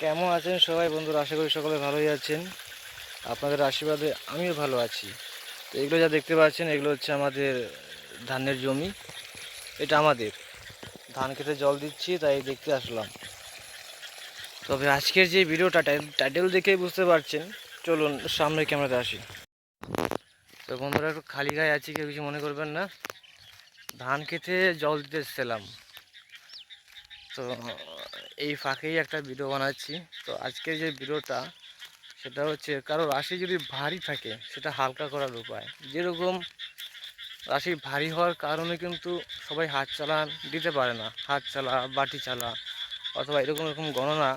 কেমন আছেন সবাই বন্ধুরা? আশা করি সকলে ভালোই আছেন। আপনাদের আশীর্বাদে আমিও ভালো আছি। তো এগুলো যা দেখতে পাচ্ছেন, এগুলো হচ্ছে আমাদের ধানের জমি। এটা আমাদের। ধান খেতে জল দিচ্ছি, তাই দেখতে আসলাম। তবে আজকের যে ভিডিওটা টাইটেল দেখেই বুঝতে পারছেন। চলুন সামনে ক্যামেরাতে আসি। তো বন্ধুরা, একটু খালি গায়ে আছি, কেউ কিছু মনে করবেন না। ধান খেতে জল দিতে এসেছিলাম। তো, এই ফাঁকেই একটা ভিডিও বানাচ্ছি। তো আজকের যে ভিডিওটা সেটা হচ্ছে কারও রাশি যদি ভারী থাকে, সেটা হালকা করার উপায়। যেরকম রাশি ভারী হওয়ার কারণে কিন্তু সবাই হাত চালান দিতে পারে না। হাত চালা, বাটি চালা, অথবা এরকম এরকম গণনা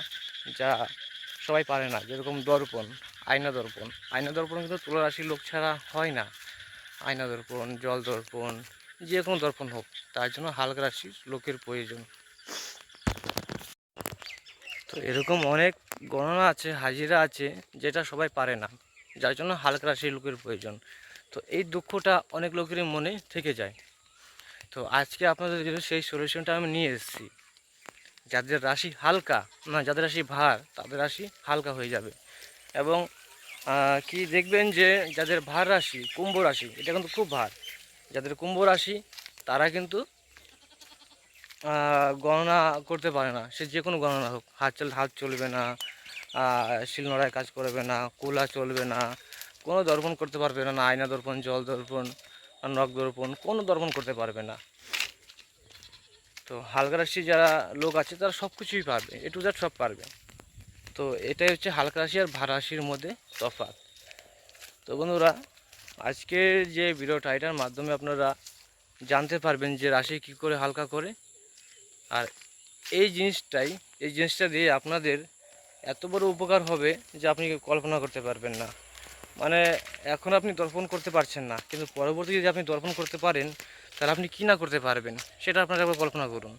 যা সবাই পারে না। যেরকম দর্পণ, আয়না দর্পণ। আয়না দর্পণ কিন্তু তুলা রাশির লোক ছাড়া হয় না। আয়না দর্পণ, জল দর্পণ যে কোনো দর্পণ হোক, তার জন্য হালকা রাশির লোকের প্রয়োজন। তো এরকম অনেক গণনা আছে, হাজিরা আছে, যেটা সবাই পারে না। যার জন্য হালকা রাশির লোকের প্রয়োজন। তো এই দুঃখটা অনেক লোকেরই মনে থেকে যায়। তো আজকে আপনাদের জন্য সেই সলিউশনটা আমি নিয়ে এসেছি। যাদের রাশি হালকা, না যাদের রাশি ভার, তাদের রাশি হালকা হয়ে যাবে। এবং কি দেখবেন যে যাদের ভার রাশি, কুম্ভ রাশি, এটা কিন্তু খুব ভার। যাদের কুম্ভ রাশি, তারা কিন্তু গণনা করতে পারে না। সে যে কোনো গণনা হোক। হাত চল হাত চলবে না শিলনোড়ায় কাজ করবে না, কুলা চলবে না, কোনো দর্পণ করতে পারবে না আয়না দর্পণ, জল দর্পণ নখ দর্পণ, কোনো দর্পণ করতে পারবে না। তো হালকা রাশি যারা লোক আছে, তারা সব কিছুই পারবে এ টু সব পারবে। তো এটাই হচ্ছে হালকা রাশি আর ভার রাশির মধ্যে তফাৎ। তো বন্ধুরা, আজকের যে ভিডিওটা এটার মাধ্যমে আপনারা জানতে পারবেন যে রাশি কী করে হালকা করে আর এই জিনিসটাই, এই জিনিসটা দিয়ে আপনাদের এত বড় উপকার হবে যে আপনি কল্পনা করতে পারবেন না। মানে এখন আপনি দর্পণ করতে পারছেন না, কিন্তু পরবর্তী যদি আপনি দর্পণ করতে পারেন, তাহলে আপনি কী না করতে পারবেন, সেটা আপনাকে একবার কল্পনা করুন।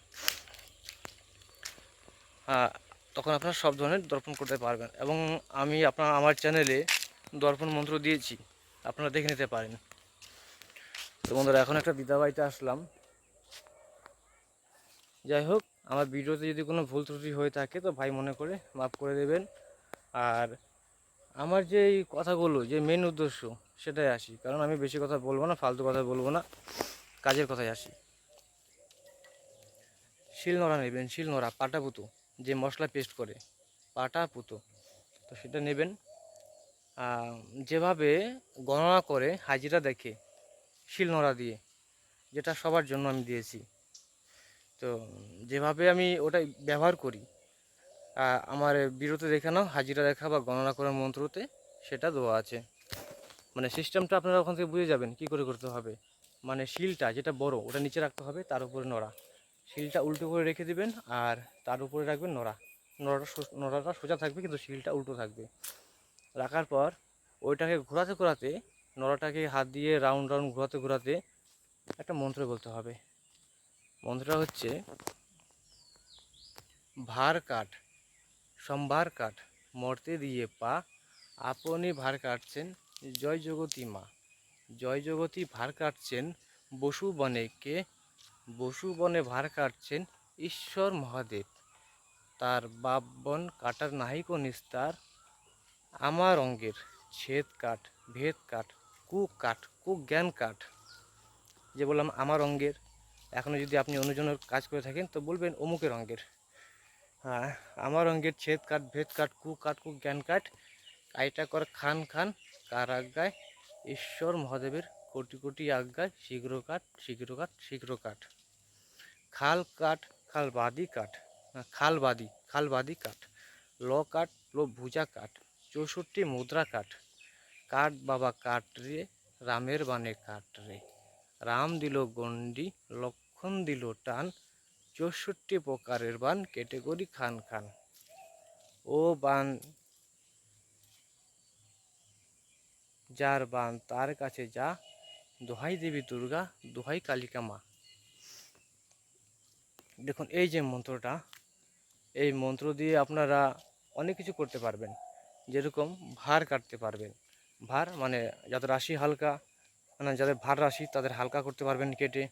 হ্যাঁ তখন আপনারা সব ধরনের দর্পণ করতে পারবেন এবং আমি আপনার, আমার চ্যানেলে দর্পণ মন্ত্র দিয়েছি, আপনারা দেখে নিতে পারেন। তো বন্ধুরা, এখন একটা দিদাবাড়িতে আসলাম। যাই হোক, আমার ভিডিওতে যদি কোনো ভুল ত্রুটি হয়ে থাকে, তো ভাই মনে করে মাফ করে দেবেন। আর আমার যে এই কথাগুলো, যে মেন উদ্দেশ্য, সেটাই আসি। কারণ আমি বেশি কথা বলব না, ফালতু কথা বলব না, কাজের কথায় আসি। শিলনোড়া নেবেন, শিলনোড়া পাটা পুতো যে মশলা পেস্ট করে পাটা পুতো তো সেটা নেবেন। যেভাবে গণনা করে হাজিরা দেখে শিলনোড়া দিয়ে, যেটা সবার জন্য আমি দিয়েছি। তো যেভাবে আমি ওটা ব্যবহার করি আমার বিরতে দেখানো হাজিরা দেখা বা গণনা করার মন্ত্রতে সেটা দেওয়া আছে। মানে সিস্টেমটা আপনারা ওখান থেকে বুঝে যাবেন কি করে করতে হবে। মানে শিলটা যেটা বড়, ওটা নিচে রাখতে হবে, তার উপরে নড়া। শিলটা উল্টো করে রেখে দিবেন আর তার উপরে রাখবেন নড়া। নড়াটা নড়াটা সোজা থাকবে, কিন্তু শিলটা উল্টো থাকবে। রাখার পর ওইটাকে ঘোরাতে ঘোরাতে, নড়াটাকে হাত দিয়ে রাউন্ড রাউন্ড ঘোরাতে ঘোরাতে একটা মন্ত্র বলতে হবে। মন্ত্রটা হচ্ছে, ভার কাঠ, সম্ভার কাঠ, মর্তে দিয়ে পা, আপনি ভার কাটছেন, জয় জগতী মা। জয় জগতী ভার কাটছেন, বসু বনেকে বসু বনে ভার কাটছেন ঈশ্বর মহাদেব। তার বাপ বন কাটার নাহিক নিস্তার, আমার অঙ্গের ছেদ কাঠ, ভেদ কাঠ, কু কাঠ, কু জ্ঞান কাঠ। যে বললাম, আমার অঙ্গের এখনও যদি আপনি অনুজনের কাজ করে থাকেন, তো বলবেন অমুকের অঙ্গের। হ্যাঁ আমার অঙ্গের ছেদ কাঠ ভেদ কাঠ কু কাঠ কু জ্ঞান কাঠ কাইটা কর, খান খান কার আজ্ঞায় ঈশ্বর মহাদেবের কোটি কোটি আজ্ঞায় শীঘ্র কাঠ শীঘ্র কাঠ শীঘ্র কাঠ খাল কাঠ খাল বাদি কাঠ খাল বাদি খাল বাদি কাঠ ল কাঠ লো ভুজা কাঠ চৌষট্টি মুদ্রা কাঠ কাঠ বাবা কাঠ রে, রামের বানে কাঠ রে। রাম দিল গন্ডি লক্ষণ দিল টান, চৌষট্টি প্রকারের বান কেটে করি খান খান। ও বান যার বান তার কাছে যা, দোহাই দেবী দুর্গা, দোহাই কালিকা মা। দেখুন, এই যে মন্ত্রটা, এই মন্ত্র দিয়ে আপনারা অনেক কিছু করতে পারবেন। যেরকম ভার কাটতে পারবেন। ভার মানে যাদের রাশি হালকা মানে যাদের ভার রাশি তাদের হালকা করতে পারবেন কেটে।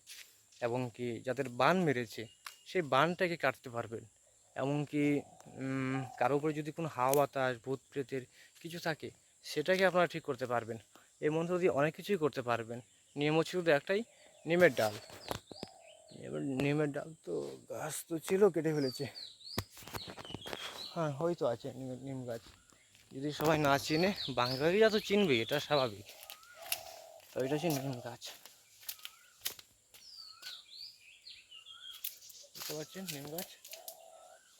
এবং কি যাদের বান মেরেছে, সেই বানটাকে কাটতে পারবেন। এমনকি কারও উপরে যদি কোনো হাওয়া বাতাস, ভূত প্রেতের কিছু থাকে, সেটাকে আপনারা ঠিক করতে পারবেন। এই মন্ত্র দিয়ে অনেক কিছুই করতে পারবেন। নিয়ম হচ্ছে শুধু একটাই, নিমের ডাল। এবার নিমের ডাল তো গাছ তো ছিল, কেটে ফেলেছে। হ্যাঁ হয়তো আছে নিম গাছ। যদি সবাই না চিনে বাঙালিরা তো চিনবে এটা স্বাভাবিক। তো এটা হচ্ছে নিম গাছ। বুঝতে পাচ্ছেন, নিম গাছ।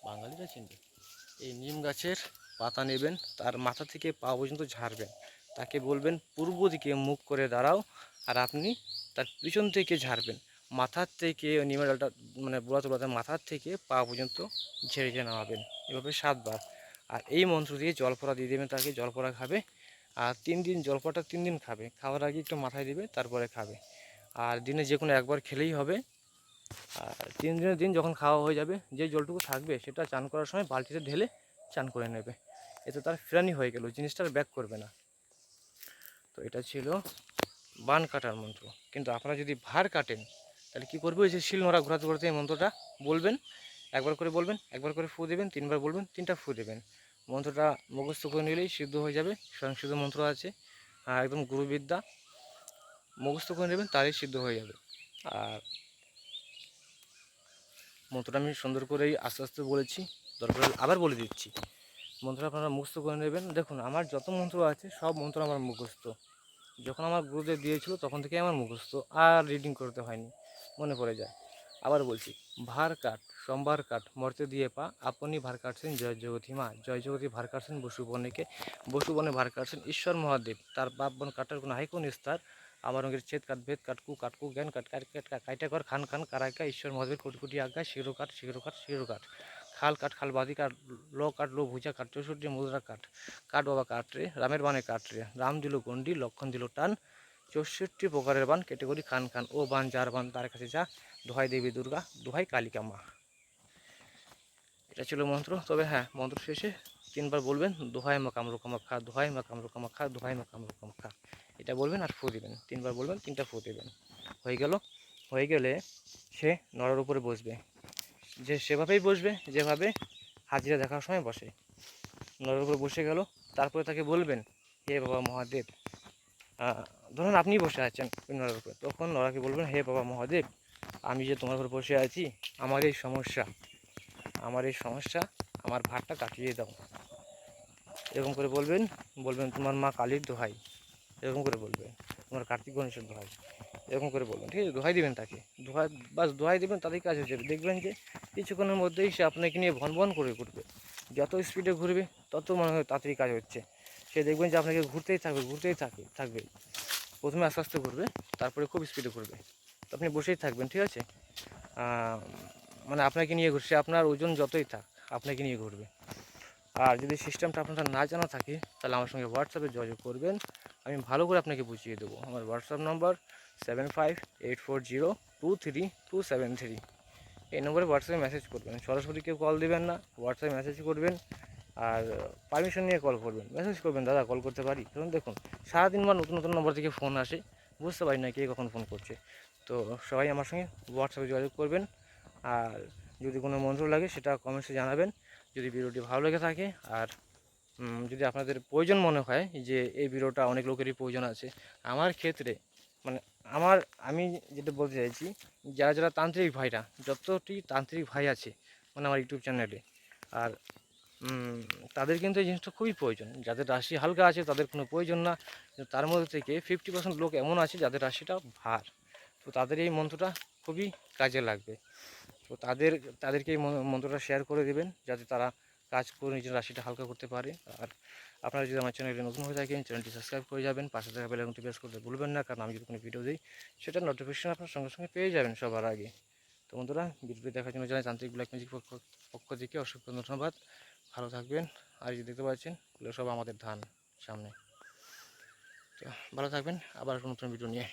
বাঙালিরা চিনবে এই নিম গাছের পাতা নেবেন, তার মাথা থেকে পা পর্যন্ত ঝাড়বেন। তাকে বলবেন, পূর্ব দিকে মুখ করে দাঁড়াও, আর আপনি তার পিছন থেকে ঝাড়বেন। মাথার থেকে নিমের ডালটা মানে বুড়াতে বুড়াতে মাথার থেকে পা পর্যন্ত ঝেড়ে ঝেড়ে নামাবেন। এভাবে সাতবার। আর এই মন্ত্র দিয়ে জল পড়া দিয়ে দেবেন তাকে জল পড়া খাবে। আর তিন দিন জল পড়াটা তিন দিন খাবে। খাওয়ার আগে একটু মাথায় দিবে, তারপরে খাবে। আর দিনে যে কোনো একবার খেলেই হবে। আর তিন দিনের দিন যখন খাওয়া হয়ে যাবে, যে জলটুকু থাকবে সেটা চান করার সময় বালতিতে ঢেলে চান করে নেবে। এতে তার ফেরানি হয়ে গেল, জিনিসটা ব্যাক করবে না। তো এটা ছিল বান কাটার মন্ত্র। কিন্তু আপনারা যদি ভার কাটেন, তাহলে কী করবে? ওই যে শিল নোড়া ঘোরাতে ঘোরাতে এই মন্ত্রটা বলবেন, একবার করে বলবেন, একবার করে ফু দেবেন, তিনবার বলবেন, তিনটা ফু দেবেন। মন্ত্রটা মুখস্থ করে নিলেই সিদ্ধ হয়ে যাবে স্বয়ং সিদ্ধ মন্ত্র আছে একদম গুরুবিদ্যা। মুখস্থ করে নেবেন, তাহলেই সিদ্ধ হয়ে যাবে। আর মন্ত্রটা আমি সুন্দর করেই আস্তে আস্তে বলেছি, দরকার আবার বলে দিচ্ছি। মন্ত্রটা আপনারা মুখস্থ করে নেবেন। দেখুন, আমার যত মন্ত্র আছে, সব মন্ত্র আমার মুখস্থ। যখন আমার গুরুদেব দিয়েছিল, তখন থেকে আমার মুখস্থ, আর রিডিং করতে হয়নি, মনে পড়ে যায়। আবার বলছি, ভার কাঠ সোমবার কাঠ মর্তে দিয়ে পা, আপনি ভার কাটছেন, জয় জগতী মা, জয় জগতী ভার কাটছেন বসুবনেকে, বসুবনে ভার কাটছেন ঈশ্বর মহাদেব, তার বাপ বন কাটার কোনো হাই কোন আমার রঙের ছেদ কাট, ভেদ কাটকু কাটকু জ্ঞান কাট কাট কাট কাইটা কর খান খান কারাইকা ঈশ্বর মহাদেবের কোটি কোটি আজ্ঞা শিরো কাট শিরো কাট শিরো কাট। খাল কাট, খাল বাদি কাট, ল কাট, লো ভুজা কাট, চৌষট্টি মুদ্রা কাট। কাট বাবা কাট রে, রামের বানে কাট রে। রাম দিল গন্ডি লক্ষণ দিল টান। চৌষট্টি প্রকারের বান, ক্যাটেগরি খান খান, ও বান, যার বান, তার কাছে যা। দোহাই দেবী দুর্গা, দোহাই কালিকা মা এটা ছিল মন্ত্র, তবে হ্যাঁ মন্ত্র শেষে তিনবার বলবেন, দোহাই মা কামরু কামাক্ষা দোহাই মা কামরু কামাক্ষা দোহাই মা কামরু কামাক্ষা এটা বলবেন আর ফু দিবেন। তিনবার বলবেন, তিনটা ফু দেবেন। হয়ে গেল। হয়ে গেলে সে নড়ার উপরে বসবে। যে সেভাবেই বসবে, যেভাবে হাজিরা দেখার সময় বসে। নড়ার উপরে বসে গেল। তারপরে তাকে বলবেন, হে বাবা মহাদেব। ধরুন আপনি বসে আছেন নড়ার উপরে। তখন নড়াকে বলবেন, হে বাবা মহাদেব, আমি যে তোমার উপরে বসে আছি, আমার এই সমস্যা। আমার এই সমস্যা, আমার ভাতটা কাটিয়ে দাও। এরকম করে বলবেন। বলবেন, তোমার মা কালীর দোহাই। এরকম করে বলবে। আমার কার্তিক গণেশের দোহাই। এরকম করে বলবেন ঠিক আছে, দোহাই দেবেন তাকে। দোহাই, বাস দোহাই দিবেন, তাদের কাজ হয়ে যাবে। দেখবেন যে কিছুক্ষণের মধ্যেই সে আপনাকে নিয়ে ভন ভন করে ঘুরবে। যত স্পিডে ঘুরবে, তত মনে হয় তাড়াতাড়ি কাজ হচ্ছে। সে দেখবেন যে আপনাকে ঘুরতেই থাকবে ঘুরতেই থাকবে থাকবে। প্রথমে আস্তে আস্তে ঘুরবে, তারপরে খুব স্পিডে ঘুরবে। তো আপনি বসেই থাকবেন, ঠিক আছে? মানে আপনাকে নিয়ে ঘুরছে আপনার ওজন যতই থাক, আপনাকে নিয়ে ঘুরবে। আর যদি সিস্টেমটা আপনার না জানা থাকে, তাহলে আমার সঙ্গে হোয়াটসঅ্যাপে যোগাযোগ করবেন। আমি ভালো করে আপনাকে বুঝিয়ে দেবো। আমার WhatsApp number seven five eight four zero two three two seven three এই নম্বরে হোয়াটসঅ্যাপে মেসেজ করবেন। সরাসরি কেউ কল দিবেন না হোয়াটসঅ্যাপে মেসেজ করবেন আর পারমিশন নিয়ে কল করবেন। মেসেজ করবেন, দাদা কল করতে পারি? কারণ দেখুন, সারাদিন বা নতুন নতুন নম্বর থেকে ফোন আসে। বুঝতে পারি না কে কখন ফোন করছে। তো সবাই আমার সঙ্গে হোয়াটসঅ্যাপে যোগাযোগ করবেন। আর যদি কোনো মন্ত্র লাগে, সেটা কমেন্টসে জানাবেন। যদি ভিডিওটি ভালো লেগে থাকে, আর যদি আপনাদের প্রয়োজন মনে হয় যে এই ভিডিওটা অনেক লোকেরই প্রয়োজন আছে, আমার ক্ষেত্রে মানে আমার, আমি যেটা বলতে চাইছি, যারা যারা তান্ত্রিক ভাইরা, যতটি তান্ত্রিক ভাই আছে মানে আমার ইউটিউব চ্যানেলে, আর তাদের কিন্তু এই জিনিসটা খুবই প্রয়োজন। যাদের রাশি হালকা আছে, তাদের কোনো প্রয়োজন না। তার মধ্যে থেকে ফিফটি পার্সেন্ট লোক এমন আছে, যাদের রাশিটা ভার। তো তাদের এই মন্ত্রটা খুবই কাজে লাগবে। তো তাদের, তাদেরকে এই মন- মন্ত্রটা শেয়ার করে দেবেন, যাতে তারা কাজ করে নিজের রাশিটা হালকা করতে পারে। আর আপনারা যদি আমার চ্যানেলে নতুন হয়ে থাকেন, চ্যানেলটি সাবস্ক্রাইব করে যাবেন, পাশে থাকা আইকনটি প্রেস করতে ভুলবেন না, কারণ আমি যদি কোনো ভিডিও দিই, সেটা নোটিফিকেশন আপনার সঙ্গে সঙ্গে পেয়ে যাবেন সবার আগে। তো বন্ধুরা ভিডিওটি দেখার জন্য জানাই তান্ত্রিক ব্ল্যাক ম্যাজিক পক্ষ পক্ষ থেকে অসংখ্য ধন্যবাদ। ভালো থাকবেন। আর এই যে দেখতে পাচ্ছেন, এগুলো সব আমাদের ধান সামনে। তো ভালো থাকবেন। আবার নতুন ভিডিও নিয়ে।